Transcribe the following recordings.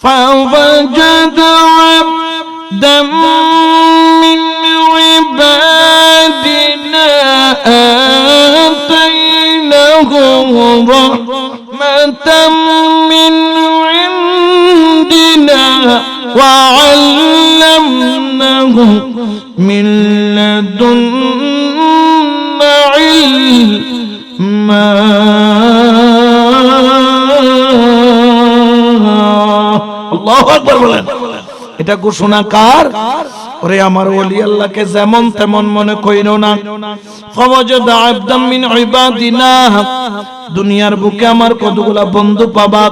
فوجد عبدا من عبادنا آتيناه رحمة من عندنا وعلمناه من لدنا علما এটা ঘোষণা কার? ওরে আমার ওলি আল্লাহকে যেমন তেমন মনে কইরো না। ফওয়াজাদা আবদাম মিন ইবাদিনা। দুনিয়ার বুকে আমার কতগুলা বন্ধু পাবা?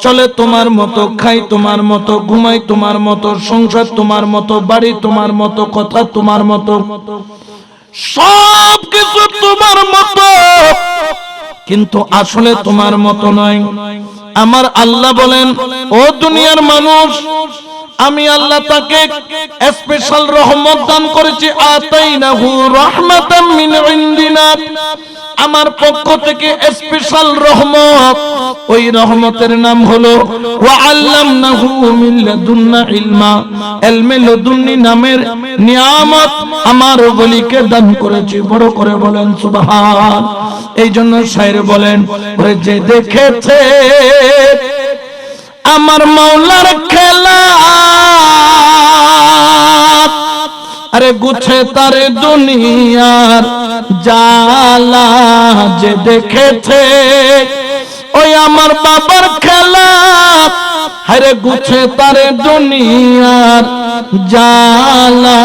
চলে তোমার মতো, খাই তোমার মতো, ঘুমাই তোমার মতো, সংসার তোমার মতো, বাড়ি তোমার মতো, কথা তোমার মতো। সব কিছু তোমার মতো। কিন্তু আসলে তোমার মতো নয়। আমার আল্লাহ বলেন, ও দুনিয়ার মানুষ, আমি আল্লাহ তাকে স্পেশাল রহমত দান করেছি, আতাইনাহু রাহমাতাম মিন ইনদিনা। আমার পক্ষ থেকে স্পেশাল রহমত। ওই রহমতের নাম হলো নামের নিয়ামত আমার বলিকে দান করেছি। বড় করে বলেন এই জন্য শায়ের বলেন যে দেখেছে আমার মাওলার খেলা আরে গুছে তার দুনিয়ার জালা যে দেখেছে, ওই আমার বাবার খেলা। আরে গুছে তার দুনিয়ার জালা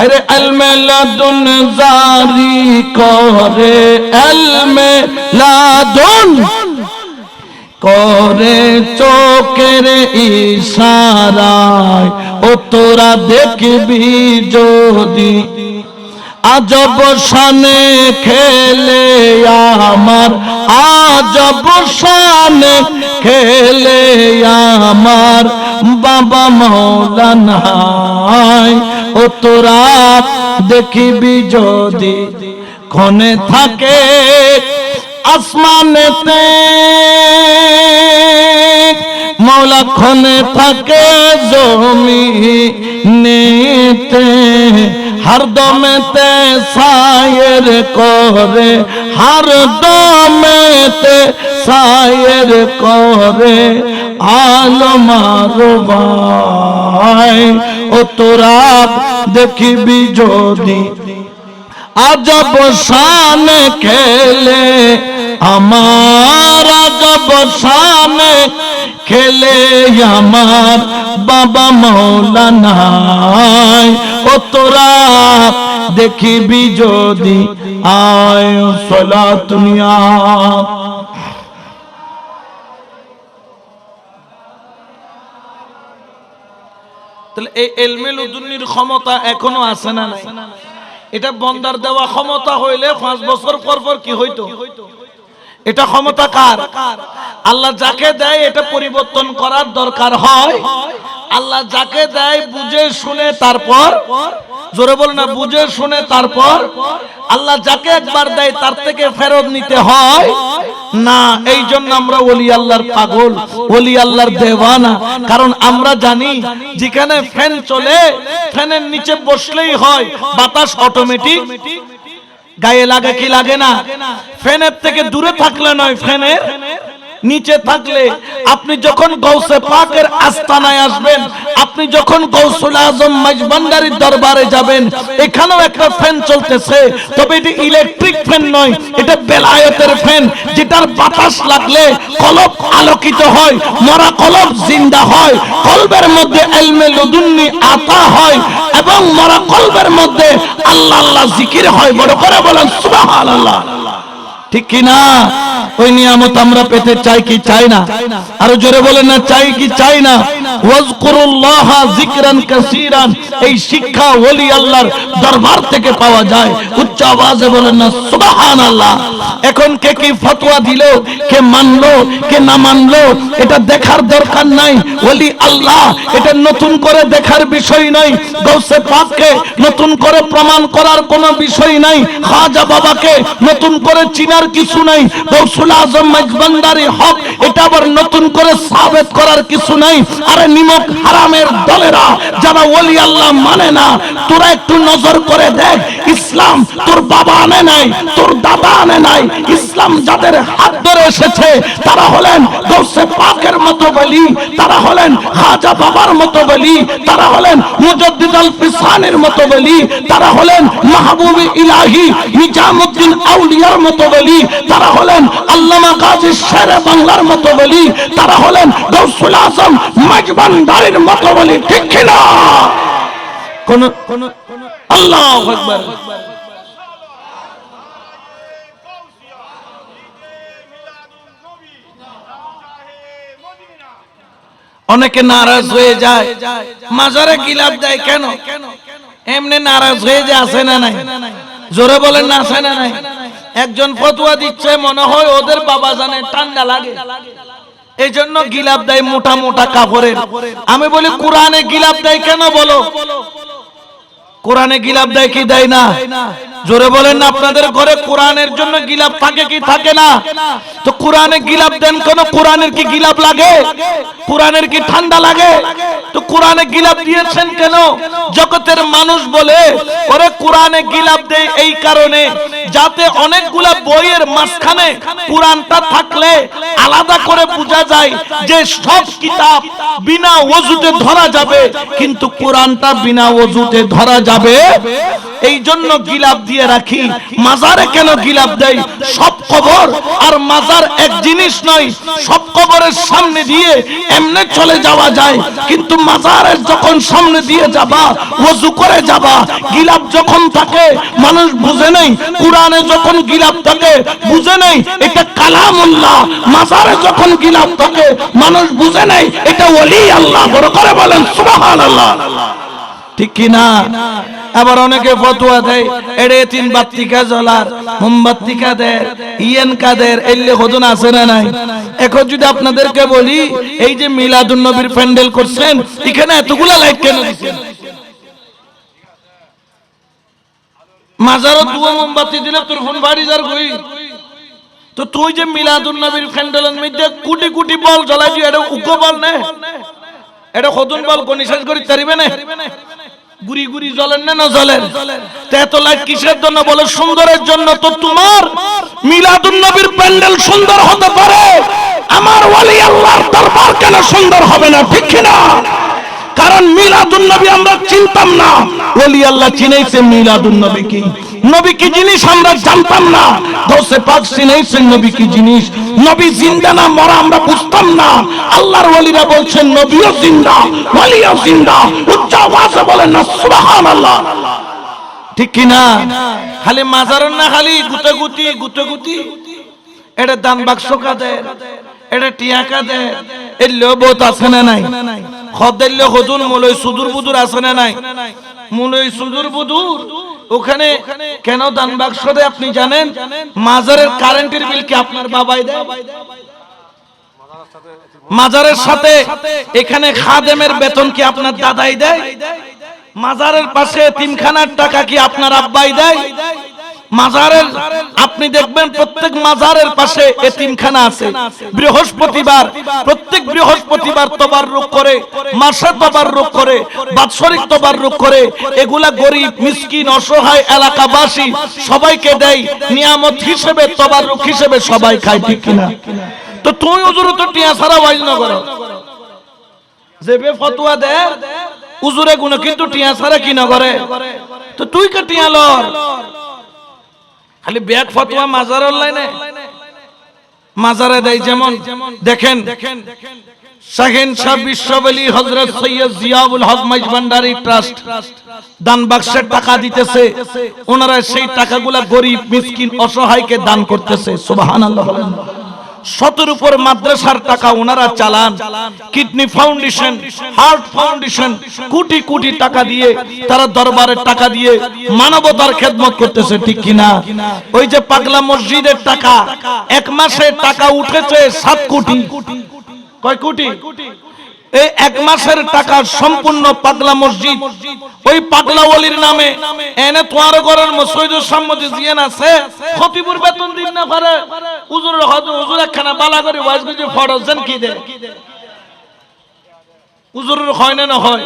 আরে আলমে লাদুন জারি করে আলমে লাদুন করে চোখের ইশারায়, ও তোরা দেখবি যদি আজব শানে খেলে আমার, আজব শানে খেলে আমার, বাবা মৌলানায়, ও তোরা দেখিবি যদি, ক্ষণে থাকে আসমানেতে মৌলা ক্ষণে থাকে জমি নেতে হার দমেতে সায়ের করে, হার দমেতে সায়ের করে আলো মারো ভাই ও তোরা দেখিবি যদি আজব শান খেলে আমার আজব শান খেলে আমার বাবা মৌলানায় ও তোরা দেখিবি যদি আয় সলা দুনিয়া। এই ক্ষমতা এখনও আছে না নাই? এটা বন্দার দেওয়া ক্ষমতা হইলে পাঁচ বছর পর পর কি হইতো? এটা ক্ষমতা কার? আল্লাহ যাকে দেয় এটা পরিবর্তন করার দরকার হয়। আল্লাহ যাকে দেয় বুঝে শুনে তারপর, জোরে বল না, বুঝে শুনে তারপর, আল্লাহ যাকে একবার দেয় তার থেকে ফেরত নিতে হয়। না, এই জন্য আমরা ওলি আল্লাহর পাগল, ওলি আল্লাহর দেওয়ানা। কারণ আমরা জানি, যেখানে ফ্যান চলে, ফ্যানের নিচে বসলেই হয়, বাতাস অটোমেটিক গায়ে লাগে কি লাগে না? ফ্যানের থেকে দূরে থাকলে নয় ফ্যানের। নিচে থাকলে আপনি যখন গৌসে পাকের আস্তানায় আসবেন, আপনি যখন গৌসুল আজম মাইজবান্ডারির দরবারে যাবেন, এখানেও একটা ফ্যান চলতেছে, তবে এটি ইলেকট্রিক ফ্যান নয়, এটা বেলায়েতের ফ্যান যেটার বাতাস লাগলে কলব আলোকিত হয়, মরা কলব জিন্দা হয়, কলবের মধ্যে এলমে লুদুন্নি আতা হয়, এবং মরা কলবের মধ্যে আল্লাহ আল্লাহ জিকির হয়, বড় করে বলেন সুবহানাল্লাহ। ঠিক কি না ওই নিয়ামত আমরা পেতে চাই কি চাই না? আরও জোরে বলেন না, চাই কি চাই না? দেখার দরকার নাই। আল্লাহ, এটা নতুন করে দেখার বিষয় নাই। গৌসে পাককে নতুন করে প্রমাণ করার কোনো বিষয় নাই। খাজা বাবাকে নতুন করে চিনার কিছু নাই। গৌসুল আজম মজবন্দারি হক, এটা আবার নতুন করে সাবেত করার কিছু নাই। আরে নিমক হারামের দলেরা, যারা ওলি আল্লাহ মানে না, তোরা একটু নজর করে দেখ, ইসলাম তোর বাবা আনে নাই, তোর দাদা আনে নাই, ইসলাম যাদের হাত ধরে এসেছে, তারা হলেন গৌসে বলি তারা হলেন খাজা বাবার মতো বলি তারা হলেন মুজদ্দিদ আল ফিসানের মতো বলি তারা হলেন মাহবুব ইলাহি নিজামুদ্দিন আউলিয়ার মতো বলি তারা হলেন আল্লামা গাজী শেরে বাংলার মতো বলি তারা হলেন গৌসুল আজম মজবানদারির মতো বলি ঠিক কিনা কোন? কোন আল্লাহু আকবার। অনেকে নারাজ হয়ে যায়। মাজারে গিলাপ দেয় কেন? এমনি নারাজ হয়ে যে আসে না নাই? জোরে বলেন না আসে না নাই? একজন ফতুয়া দিচ্ছে, মনে হয় ওদের বাবা জানে, ঠান্ডা লাগে। এই জন্য গিলাপ দেয় মোটা মোটা কাপড়ের। আমি বলি, কোরআনে গিলাপ দেয় কেন বলো? কোরআনে গিলাপ দেয় কি দেয় না? জোরে বলেন না আপনাদের ঘরে কোরআনের জন্য গিলাপ থাকে কি থাকে না? তো কোরআনে গিলাপ দেন কেন? কোরআনের কি গিলাপ লাগে? কোরআনের কি ঠান্ডা লাগে? তো কোরআনে গিলাপ দিয়েছেন কেন? জগতের মানুষ বলে, ওরে কোরআনে গিলাপ দেয় এই কারণে, যাতে অনেকগুলা বইয়ের মাঝখানে কোরআনটা থাকলে আলাদা করে বোঝা যায় যে সব কিতাব বিনা ওজুতে ধরা যাবে, কিন্তু কোরআনটা বিনা ওজুতে ধরা যাবে। এই জন্য গিলাপ দিয়ে রাখি। মাজারে কেন গিলাপ দেয় সব কবর আর মাজার এক জিনিস নয়, সব কবরের সামনে দিয়ে এমনে চলে যাওয়া যায়। কিন্তু মাজারের যখন সামনে দিয়ে যাবা, ওযু করে যাবা, গিলাপ যখন থাকে, মানুষ বুঝে নেই, কোরআনে যখন গিলাপ থাকে, বুঝে নেই, এটা কালামুল্লাহ। মাজারে যখন গিলাপ থাকে, মানুষ বুঝে নেই, এটা ওলি আল্লাহ। বড় করে বলেন, সুবহানাল্লাহ। ঠিক কি না আবার অনেকে ফতোয়া দেয় এড়ে তিন বাত্তিকা জ্বলার মোমবাত্তিকা দেয়, ইয়েন কাদের, এলে হদন আছে না নাই? এখন যদি আপনাদেরকে বলি, এই যে মিলাদুন নবীর প্যান্ডেল করছেন, এখানে এতগুলা লাইট কেন দিচ্ছেন মাজারও দুয়া মোমবাতি দিলে তোর ফোন বাড়ি যার কই তো তুই যে মিলাদুন নবীর প্যান্ডেলের মধ্যে কোটি কোটি বল জ্বলাই দিয়ে এটা উগ্র বল নে। এটা কতন বল কোন শেষ করি তারিবে না। গুড়ি গুড়ি জ্বলেন না না জ্বলেন? তেতলায় কিসের জন্য? বলে সুন্দরের জন্য তো তোমার মিলাদুন নবীর প্যান্ডেল সুন্দর হতে পারে। আমার ওয়ালি আল্লাহর দরবার কেন সুন্দর হবে না? ঠিক না কারণ মিলাদুন নবী আমরা চিনতাম না। ওলি আল্লাহ চিনেছে মিলাদুন নবী কি নবী কি জিনিস আমরা জানতাম না। দোষে পাক চিনেছেন নবী কি জিনিস। নবী জিন্দা না মরা আমরা বুঝতাম না। আল্লাহর ওলিরা বলছেন, নবীও জিন্দা, ওলিও জিন্দা। উচ্চ আওয়াজে বলেন না, সুবহানাল্লাহ। ঠিক কি না? খালি মাজারন না, খালি গুতে গুতি গুতে গুতি এটা দান বাক্স কাদে এটা টিয়া কাদে এই লোবত আছে না নাই? খদ্দেল্য হজুন মুলই সুদূর বুদুর আছে না নাই? মুলই সুদূর বুদুর। ওখানে কেন দান বাক্স দেয় আপনি জানেন? মাজারের কারেন্টের বিল কি আপনার বাবাই দেয়? মাজারের সাথে এখানে খাদেমের বেতন কি আপনার দাদাই দেয়? মাজারের পাশে তিনখানার টাকা কি আপনার আব্বাই দেয়? মাজারের, আপনি দেখবেন প্রত্যেক মাজারের পাশে এতিমখানা আছে। বৃহস্পতিবার, প্রত্যেক বৃহস্পতিবার তবাররুক করে, মাসে তবাররুক করে, বাৎসরিক তবাররুক করে, এগুলা গরিব, মিসকিন, অসহায় এলাকাবাসী সবাইকে দেয়। নিয়ামত হিসেবে তোবার রোগ হিসেবে সবাই খায়, ঠিক কিনা? তো তুই উজুর তো টিয়া ছাড়া ওয়াইজ না করো। যেবে ফতুয়া দে উজুরে গুণ কিন্তু টিয়া ছাড়া কি না করে? তো তুই কে টিয়া লর? খালি ব্যাগ ফতোয়া মাজার অনলাইনে মাজারে দেয় যেমন, দেখেন, শাহিন শাহ বিশ্ববলি হযরত সৈয়দ জিয়াউল হক মাইজভান্ডারি ট্রাস্ট দান টাকা দিতেছে। ওনারা সেই টাকাগুলা গরিব, মিসকিন, অসহায়কে দান করতেছে। সুবহানাল্লাহ শতের উপর মাদ্রাসার টাকা ওনারা চালান। Kidney foundation, heart foundation, crore crore টাকা দিয়ে তারা দরবারের টাকা দিয়ে মানবতার খেদমত করতেছে, ঠিক কিনা? ওই যে পাগলা মসজিদের টাকা, এক মাসে টাকা উঠেছে সাত কোটি। কয় কোটি? এই এক মাসের টাকা সম্পূর্ণ পাগলা মসজিদ। ওই পাগলা ওলির নামে এনে তোয়ার ঘরের মসজিদের সম্মতি বেতন দিন না পারে। হয়তো হুজুর একখানা বালা করে ওয়াজ কি দে হুজুরের হয় না না হয়?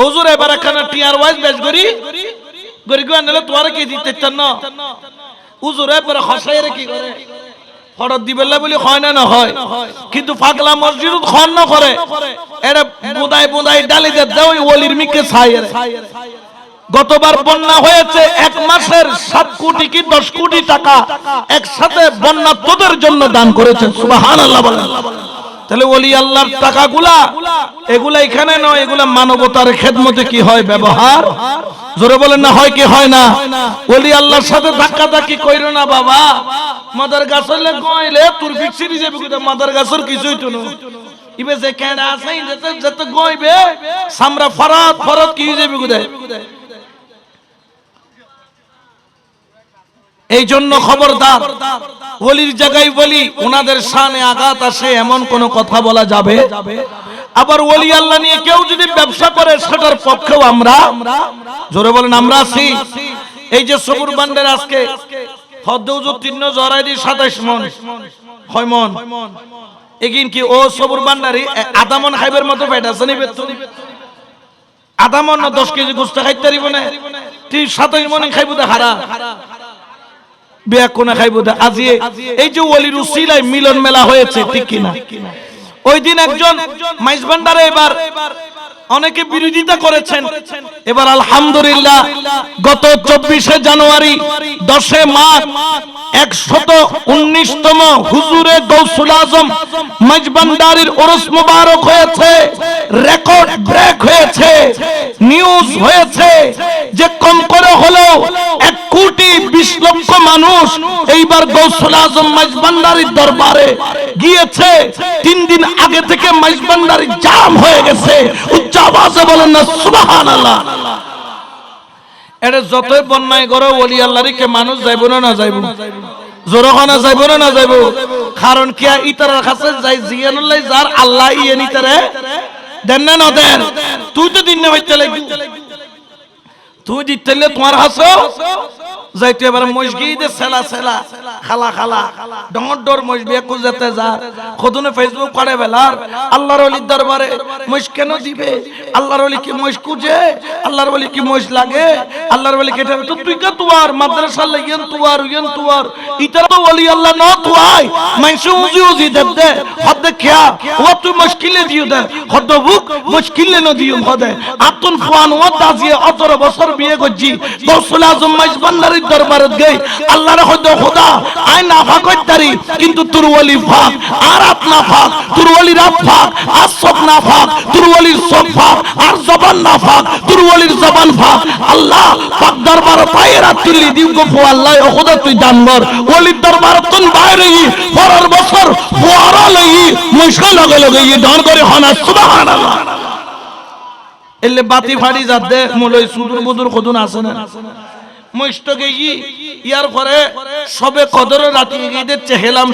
হুজুর এবার একখানা টিয়ার ওয়াজ বেশ করি। গরি গো আনলে কি দিতে চান না? হুজুরে পরে হসাই রে কি করে? ফরত দিবেলা বলি, হয় না না হয়। কিন্তু ফাগলা মসজিদ খন না করে। এরা বুদাই বুদাই ডালি দেয় ওই ওলির মিকে ছাই গতবার বন্যা হয়েছে, এক মাসের সাত কোটি কি দশ কোটি টাকা একসাথে বন্যা তোদের জন্য দান করেছেন। সুবাহ আল্লাহ তাহলে ওলি আল্লাহর টাকাগুলা, এগুলা এখানে নয়, এগুলা মানবতার খেদমতে কি হয় ব্যবহার? জোরে বলেন না, হয় কি হয় না? ওলি আল্লাহর সাথে ধাক্কা ধাক্কি কইরো না বাবা। মাদার গাছলে গইলে তোর ফিক্সিরি যাবে কোথা মাদার গাছর কিছুই তো না ইবে যে কেডা আছে যেতে গইবে সামরা ফরাত ফরাত কি যাবে কোথায় এই জন্য খবরদার, ওলির জায়গায় বলি ওনাদের শানে আঘাত আসে, এমন কোন কথা বলা যাবে? আবার ওলি আল্লাহ নিয়ে কেউ যদি ব্যবসা করে, সেটার পক্ষেও আমরা, জোরে বলেন আমরা আছি। এই যে সবুর বান্ডের আজকে হদ্দৌজুর তিন্ন জরাই দি সাতাইশ মন। হয় মন? এগিন কি, ও সবুর বান্ডারি আদামন খাইবের মতো পেট আছে না দশ কেজি গোস্ত খাইতে পারিব না? তুই সাতাইশ মনে খাইব দে হারা। বিয়া কোনা খাইব আজি এই যে ওলির উসিলায় মিলন মেলা হয়েছে, ঠিক কিনা? ওই দিন একজন মাইজ ভান্ডারে এবার অনেকে বিরোধিতা করেছেন। এবার আলহামদুলিল্লাহ গত চব্বিশে জানুয়ারি দশে মার্চ একশত উনিশতম হুজুরে গৌসুল আজম মজবান্ডারির ওরস মুবারক হয়েছে, রেকর্ড ব্রেক হয়েছে, নিউজ হয়েছে যে কম করে হলেও এক কোটি বিশ লক্ষ মানুষ এইবার গৌসুল আজম মজবান্ডারির দরবারে গিয়েছে। তিন দিন আগে থেকে মজবান্ডারি জাম হয়ে গেছে, উচ্চ আওয়াজে বলেন না, সুবহানাল্লাহ। এটা যতই বন্যায় করো ওলি আল্লাহরিকে মানুষ যাইব না না যাইব? জোরখানা যাইব না না যাইব? কারণ কি ইতারার কাছে যাই, জিয়ানুল্লাহ যার আল্লাহ ইয়ে নিতারে দেন না না দেন। তুই তো দিন না হইতে লাগবি। তুই দিতে তোমার হাসো? যাইতে এবার মসগি দে সেলা সেলা খালা খালা ডর ডর মসবি একু যেতে যা, খদুনে ফেসবুক করে বেলার, আল্লাহর ওলির দরবারে মস কেন দিবে? আল্লাহর ওলি কি মস কুজে আল্লাহর ওলি কি মস লাগে? আল্লাহর ওলি কেটে তো তুই কে তুয়ার? মাদ্রাসা লাগিয়েন তুয়ার ইয়েন তুয়ার? ইতার তো ওলি আল্লাহ ন তুয়াই মাইসু উজি উজি দেব দে, হদ খেয়া। ও তুই মুশকিলে দিও দে, হদ বুক মুশকিলে ন দিও, হদে আতুন ফুয়ান ও দাজিয়ে অতর বছর বিয়ে করছি। গৌসুল আজম মাইজবান্দারি দরবারত গই আল্লাহর হদ খোদা আই না ফাক তারি কিন্তু তোর ওলি ফাক, আর আপ না ফাক তোর ওলি রাত ফাক, আর সব না ফাক তোর ওলির সব ফাক, আর জবান না ফাক তোর ওলির জবান ফাক। আল্লাহ, পাক দরবার পায়ে রাত তুলি দিউ গো ফো, আল্লাহ, ও খোদা, তুই জানবর। ওলির দরবার তুন বাইরে ই পরের বছর ফোয়ারা লাগি মুশকা লগে লগে ই ডন করে হনা সুবহানাল্লাহ। এলে বাতি ফাড়ি যাতে মলই সুদুর বুদুর কদুন আছে না? পরে সবে চেহেলাম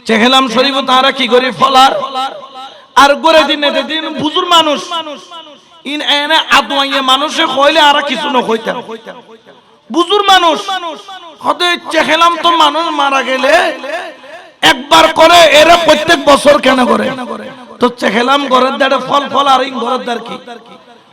চেহেলাম কি দিনে মানুষ, ইন এনে মানুষে কইলে আর কিছু ন কইতা বুজুর মানুষ চেহেলাম তো মানুষ মারা গেলে একবার করে এরা প্রত্যেক বছর কেন করে? তো চেহেলাম ঘরের দ্বারে ফল ফল আর ইন ঘরের দ্বার কি?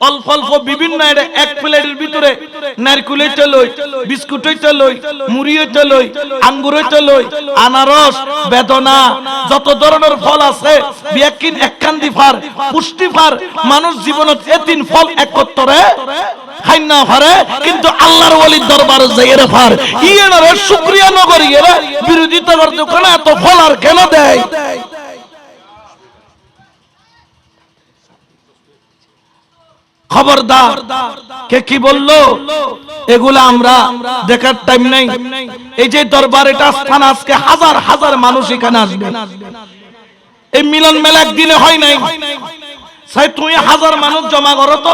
অল্প অল্প বিভিন্ন এক প্লেটের ভিতরে নারকুল হইতে লই বিস্কুট হইতে লই মুড়ি হইতে লই আঙ্গুর হইতে লই আনারস, বেদনা, যত ধরনের ফল আছে বিয়াকিন ফার মানুষ জীবনত এ তিন ফল একত্রে পারে কিন্তু আল্লাহর ওলির দরবারে যাইয়ে পার ইয়েনারে শুকরিয়া নগর ইয়েরা বিরোধিতা করতে কেন এত ফল আর কেন দেয়? খবরদার। কে কি বলল? এগুলা আমরা দেখার টাইম নেই। এই যে দরবার এটা স্থান আজকে হাজার হাজার মানুষ এখানে আসবে। এই মিলন মেলা একদিনে হয় নাই। তুমি হাজার মানুষ জমা করো তো।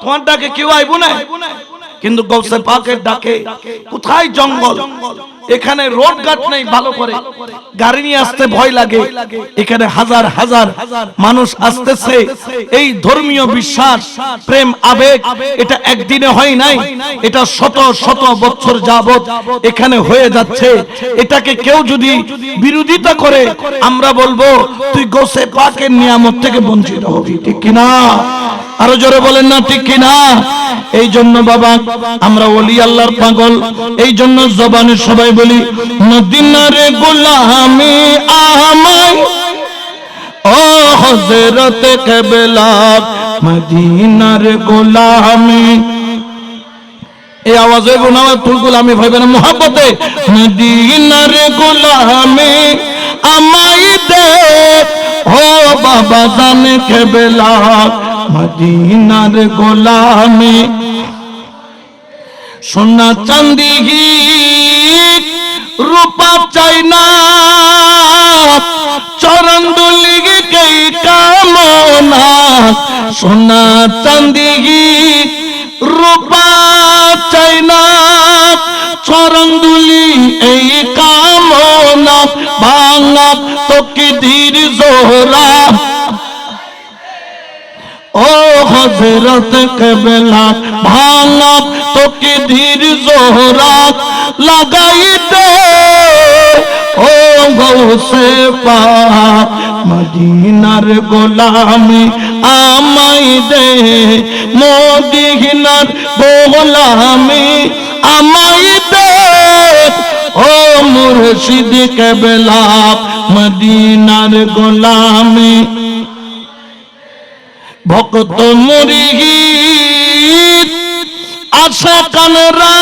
তোমার ডাকে কেউ আইব না কিন্তু গৌসে পাকের ডাকে কোথায় জঙ্গল? এখানে রোড ঘাট নেই ভালো করে। গাড়ি নিয়ে আসতে ভয় লাগে। এখানে হাজার হাজার মানুষ আসতেছে। এই ধর্মীয় বিশ্বাস প্রেম আবেগ এটা একদিনে হয় নাই। এটা শত শত বছর যাবত এখানে হয়ে যাচ্ছে। এটাকে কেউ যদি বিরোধিতা করে আমরা বলব তুই গোসে পাকের নিয়ামত থেকে বঞ্চিত হবি। ঠিক কিনা? আরও জোরে বলেন না ঠিক কিনা? এই জন্য বাবা আমরা ওলি আল্লাহর পাগল। এই জন্য জবানে সবাই বলি, মদিনারে গোলামি আমায় ও হজরত কেবলা মদিনার গোলামি। এই আওয়াজে গুনামা তুল গোলামি ভাইবে না, মোহাব্বতে। মদিনার গোলামি আমাই দে, ও বাবা জানে কেবলা মদিনার গোলামি। সোনা চান্দি রূপা চাই না। চরণ দুলি কই কামনা, সোনা চান্দি রূপা চাই না। চরণ দুলি এই কামনা, ভাঙা তোকে ধীর জোহরা। ও হজরত কবলা ভাঙা তোকে ধীর জোহরাত লাগাইতে? ও গৌসে পাক মদিনার গোলামি আমাই দে। মদিনার গোলামি আমাই দে। ও মুর্শিদ কবলা, মদিনার গোলামি ভক্ত মুরিগি আশা কানরা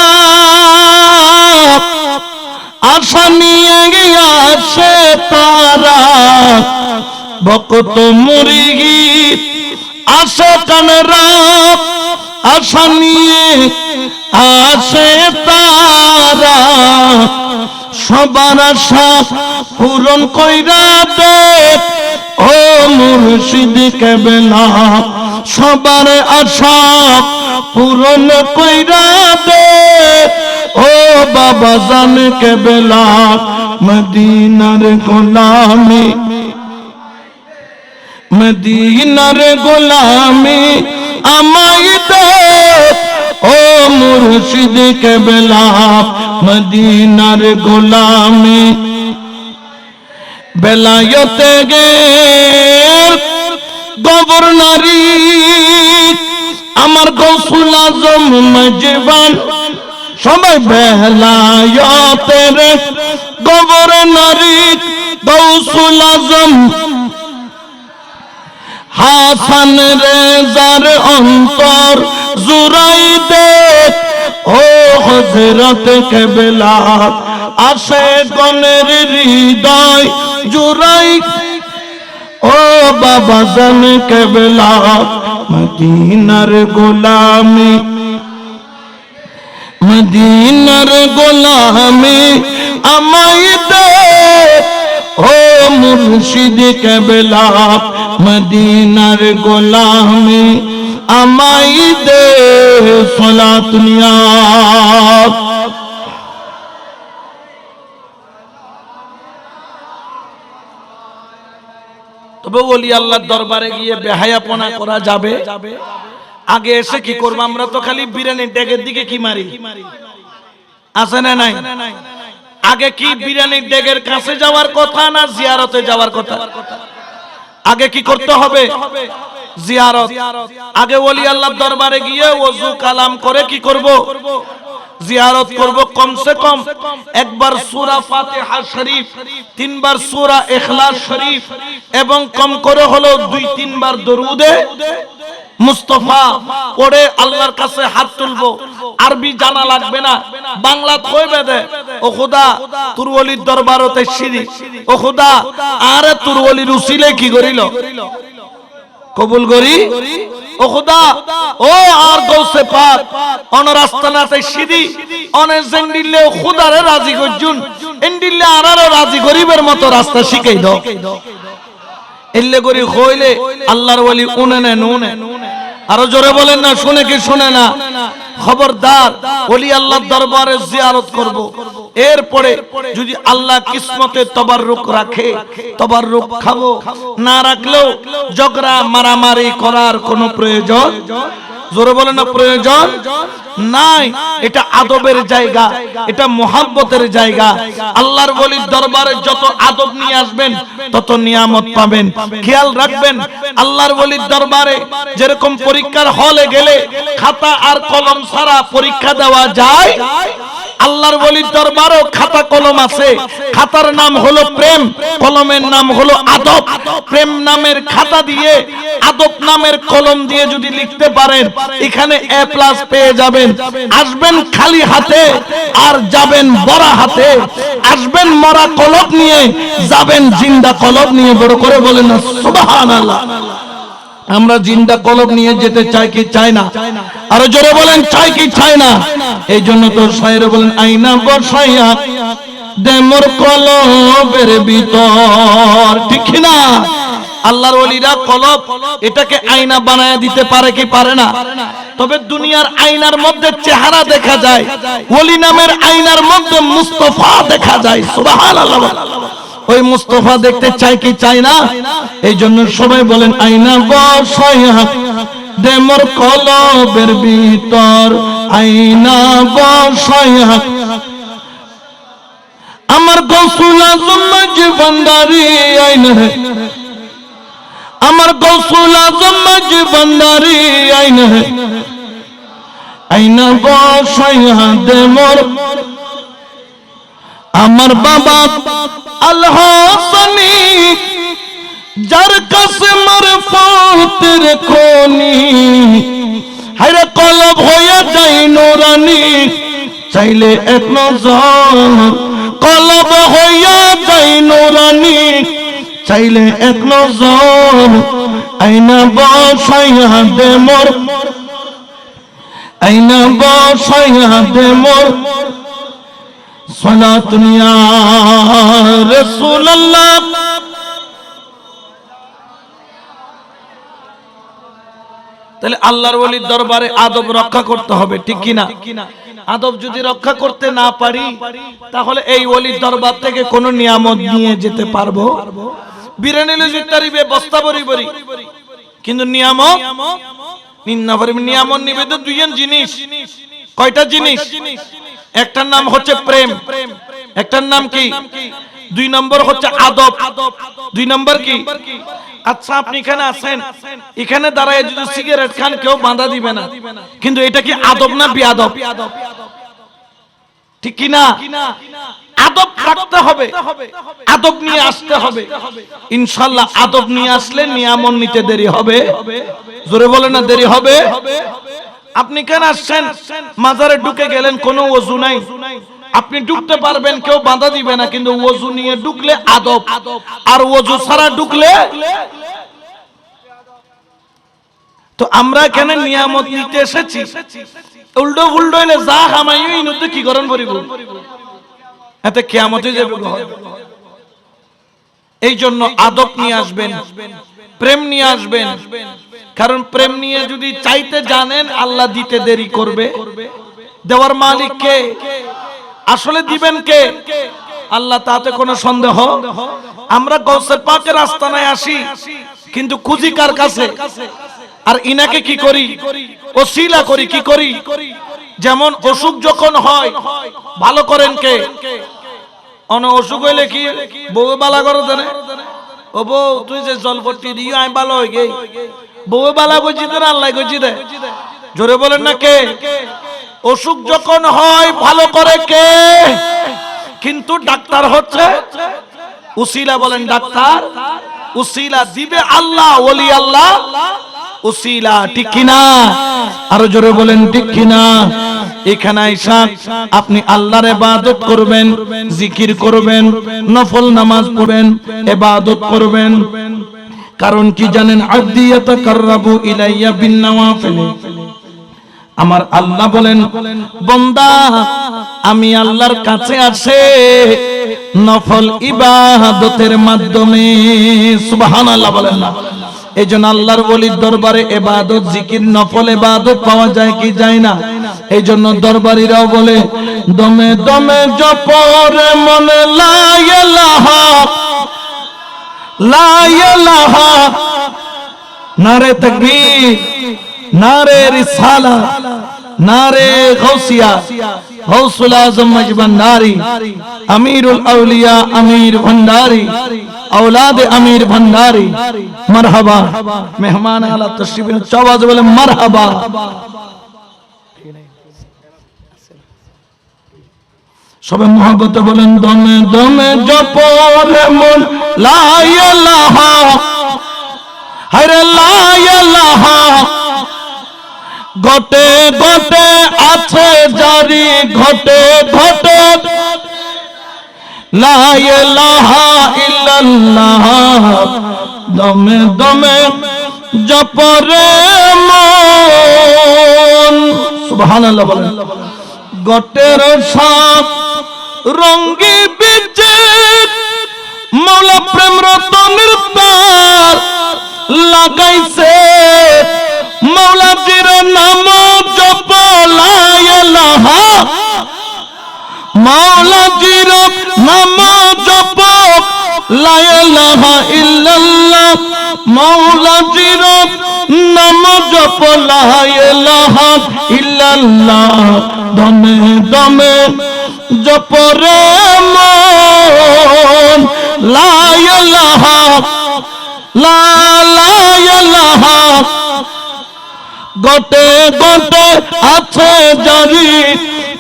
আশা নিয়ে গিয়াছে তারা। ভক্ত মুরিগি আশা কানরা আশা নিয়ে আসে তারা। সবার আশা পূরণ কইরা দেখ ও মুর্শিদ কেবলা, সবার আশা পূরণ কইরা দে। ও বাবা জান কেবলা, মদিনার গোলামি। মদিনার গোলামি আমায় দে। ও মুর্শিদ কেবলা, মদিনার গোলামি। বেলায়তে গে গভর্নরি আমার গৌসুল আজম মজবান। সবাই বেলায়তের গভর্নরি গৌসুল আজম। হাসান রেজার অন্তর জুরাই দে ও হজরত কেবলা। আসে গণের হৃদয় জুরাই ও বাবা জান কেবলা, মদিনার গোলামি। মদিনার গোলামি আমায় দে। ও মুর্শিদ কেবলা, মদিনার গোলামি আমায় দে। সলাতুনিয়া তবে ওলি আল্লাহর দরবারে গিয়ে বেহায়াপনা করা যাবে। আগে এসে কি করব? আমরা তো খালি বিরিয়ানি ডেগের দিকে কি মারি? আছে না নাই? আগে কি বিরিয়ানির ডেগের কাছে যাওয়ার কথা না জিয়ারতে যাওয়ার কথা? আগে কি করতে হবে? জিয়ারত। আগে ওলি আল্লাহর দরবারে গিয়ে ওযু কালাম করে কি করব? জিয়ারত করব কমসে কম একবার সূরা ফাতিহা শরীফ, তিনবার সূরা ইখলাস শরীফ এবং কম করে হলো দুই, তিনবার দরুদে মুস্তফা পড়ে আল্লাহর কাছে হাত তুলবো। আরবি জানা লাগবে না। বাংলা কইবে দে ও খোদা তোর দরবারতে সিঁড়ি। ও খোদা, আরে তোর উসিলে কি করিল? কবুল করি? ও খোদা, ও আর গৌসে পাক অন রাস্তানাতে সিদি অনেক জেন্ডিলে খোদারে রাজি করজুন। এন্ডিলে আরারে রাজি গরিবের মতো রাস্তা শিখাই দাও। এল্লে করি হইলে আল্লাহর ওয়ালি উনে নে নুনে। আরও জোরে বলেন না, শুনে কি শুনে না? খবরদার, ওলি আল্লাহর দরবারে জিয়ারত করব। এরপরে যদি আল্লাহ কিসমতে তবার তবাররুক রাখে তবার রুখ খাব। না রাখলেও ঝগড়া, মারামারি করার কোনো প্রয়োজন? জোরে বলেন না, প্রয়োজন? নাই, এটা আদবের জায়গা, এটা মোহাব্বতের জায়গা। আল্লাহর বলির দরবারে যত আদব নিয়ে আসবেন, তত নিয়ামত পাবেন। খেয়াল রাখবেন, আল্লাহর বলির দরবারে যেরকম পরীক্ষার হলে গেলে খাতা আর কলম ছাড়া পরীক্ষা দেওয়া যায়, আল্লাহর বলির দরবারেও খাতা কলম আছে। খাতার নাম হলো প্রেম, কলমের নাম হলো আদব। প্রেম নামের খাতা দিয়ে, আদব নামের কলম দিয়ে যদি লিখতে পারেন, এখানে এ প্লাস পেয়ে যাবেন। আসবেন খালি হাতে আর যাবেন বড়া হাতে। আসবেন মরা কলম নিয়ে, যাবেন জিন্দা কলম নিয়ে, বড় করে বলেন না, সুবহানাল্লাহ। আমরা জিন্দা কলম নিয়ে যেতে চাই কি চাই না? আরও জোরে বলেন, চাই কি চাই না? এই জন্য তো সাইরে বলেন, আইনা বসাইয়া দেমর কলবের ভিতর। ঠিক না? আল্লাহর ওলিরা কলব, এটাকে আয়না বানায় দিতে পারে কি পারে না? তবে দুনিয়ার আয়নার মধ্যে চেহারা দেখা যায়। ওলি নামের আয়নার মধ্যে মুস্তফা দেখা যায়। সুবহানাল্লাহ। ওই মুস্তফা দেখতে চাই কি চাই না? এই জন্য সবাই বলেন আইনা বসাইয়া দেমর কলবের ভিতর। আইনা বসাইয়া আমার গৌসুল আজম আইনা হে আমার গৌসুল আজম ভান্ডারি আইনা। আইনা বসাইয়া দেমর আমার বাবা আল্লাহ সানি যার কাছে মার ফাতের কোনি হায়রে কলব হয়ে যাই নোরানি, চাইলে এক নজর। কলব হইয়া যাই নোরানি। চাইলে এক নজর, আইনা বসাইয়া দে মোর। আইনা বসাইয়া দে মোর। সোনা দুনিয়া রসুল্লাহ তাহলে আল্লাহর ওলির দরবারে আদব রক্ষা করতে হবে, ঠিক কিনা? আদব যদি রক্ষা করতে না পারি, তাহলে এই ওলির দরবার থেকে কোন নিয়ামত নিয়ে যেতে পারব? বিরানি লুজি তারিবে বস্তা বরি বরি কিন্তু নিয়ামত নিন্না পারিব নিয়ামত নিবে তো দুইজন জিনিস। কয়টা জিনিস? একটার নাম হচ্ছে প্রেম। একটার নাম কি? দুই নম্বর হচ্ছে আদব। দুই নম্বর কি? আচ্ছা আপনি এখানে আছেন। এখানে দাঁড়ায় যদি সিগারেট খান, কেউ বাঁধা দিবে না। কিন্তু এটা কি আদব না বিয়াদব? ঠিক কি না আদব রাখতে হবে। আদব নিয়ে আসতে হবে। ইনশাল্লাহ আদব নিয়ে আসলে নিয়ামন নিতে দেরি হবে। জোরে বলে না দেরি হবে। আপনি কেন আসছেন? মাজারে ঢুকে গেলেন কোনো ওজু নাই। আপনি ঢুকতে পারবেন কেউ বাধা দিবে না কিন্তু ওজু নিয়ে ঢুকলে আদব। আর ওজু ছাড়া ঢুকলে তো আমরা কেন নিয়ামত নিতে এসেছি? উল্টো উল্টো হইলে যা হামাই ওই কি করেন পরিব এতে কেয়ামতে যাবে এই জন্য আদব নিয়ে আসবেন প্রেম নিয়ে আসবেন। কারণ প্রেম নিয়ে যদি চাইতে জানেন আল্লাহ দিতে দেরি করবে। দেওয়ার মালিক কে? আসলে দিবেন কে? আল্লাহ তাতে কোনো সন্দেহ? আমরা গৌসের পাকের আস্তানায় আসি কিন্তু খুঁজি কার কাছে? আর ইনাকে কি করি? ওসিলা করি, কি করি? যেমন অসুখ যখন হয়, ভালো করেন কে? অন অসুখ হইলে কি বউ বালা করো দেনে? ও বউ, তুই যে জলপট্টি দিয়ে আমি ভালো হয়ে গে। বউ বালা করছি দে আল্লাহ করছি দে জোরে বলেন না কে? অসুখ যখন হয়, ভালো করে কে? কিন্তু ডাক্তার হচ্ছে, উসিলা বলেন ডাক্তার, উসিলা দিবে আল্লাহ, ওলি আল্লাহ উসিলা, ঠিক কিনা? আরও জোরে বলেন, ঠিক কিনা? এখানে আইসা আপনি আল্লাহর ইবাদত করবেন, জিকির করবেন, নফল নামাজ পড়বেন ইবাদত করবেন। কারণ কি জানেন? আব্দিয়াতা কাররাবু ইলাইয়া বিন আমার আল্লাহ বলেন, বন্দা, আমি আল্লাহর কাছে আসে নফল ইবাদতের মাধ্যমে। সুবহানাল্লাহ বলেন না। এই জন্য আল্লাহর বলির দরবারে এবাদত, জিকির, নফল, এবাদত পাওয়া যায় কি যায় না? এই জন্য দরবারিরাও বলে, দমে দমে জপরে মনে নারে তকবীর, নারে রিসালা নারে গৌসিয়া গৌসুল আজম মজবন্দারি আমিরুল আউলিয়া আমির ভন্ডারি اولاد امیر بھنڈاری مرحبا مہمان اعلی تشریف چواز بولے مرحبا সবে মোহব্বত বলেন, দমে দমে জপরে মন লা ইলাহা হায় লা ইলাহা ঘটে ঘটে আছে, জারি ঘটে ঘটে। দমে দমে জপরে মন। সুবহানাল্লাহ গটের সাপ রঙ্গি বিজে মৌলা প্রেম রতনের তার লাগাইছে। মৌলাজির নাম জপ লা ইলাহা নাম জপ লা ইলাহা ইল্লাল্লাহ মাওলাজির নাম জপ লা ইল্লাল্লাহ। দমে দমে জপ রে মন। লা লা লা ইলাহা গটে গটে আছে জারি,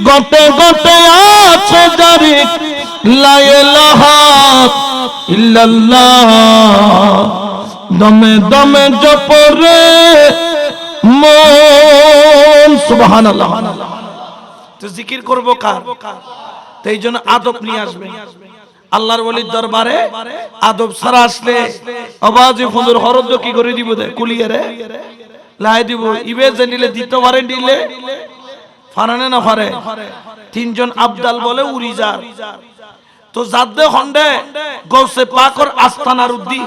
গটে গটে আছে জারি দমে দমে জপরে মন, সুবহানাল্লাহ। তো জিকির করব কার? তো এই জন্য আদব নিয়ে আসবে। আল্লাহর ওলির দরবারে আদব ছাড়া আসলে, অবাজে ফন্দর হরদ কি করে দিব দে, কুলিয়ে রে লাই দিব ইবে যে নিলে দিতে পারে নিলে ফারানে না ফারে? তিনজন আবদাল বলে উড়ি যা তো যাদে খন্ডে গৌসে পাকর আস্তানার উদ্দি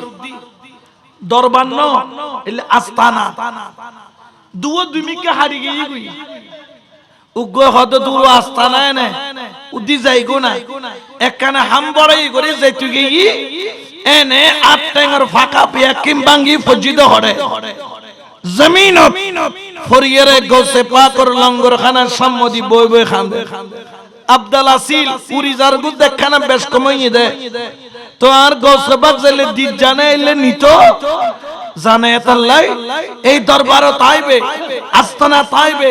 দরবার ন, এলে আস্তানা। দুও দুমিকে হারি গিয়ে গুই। উগ্র হদ দূর আস্তানা এনে উদ্দি যাইগো না। একখানে হাম বড়াই করে যাইতু গিয়ে, এনে আট টেঙ্গর ফাঁকা পিয়া কিম্বাঙ্গি ফজিত হরে। জমিন ফরিয়ারে গৌসে পাকর লঙ্গর খানার সম্মতি বই বই খান আব্দাল আসিল পুরি যার গুদ দেখানা বেশ কমাই দে। তো আর গৌসে পাক জেলে দিত জানে এলে নিত? জানে এতাল্লাই এই দরবারও তাইবে, আস্তানা তাইবে।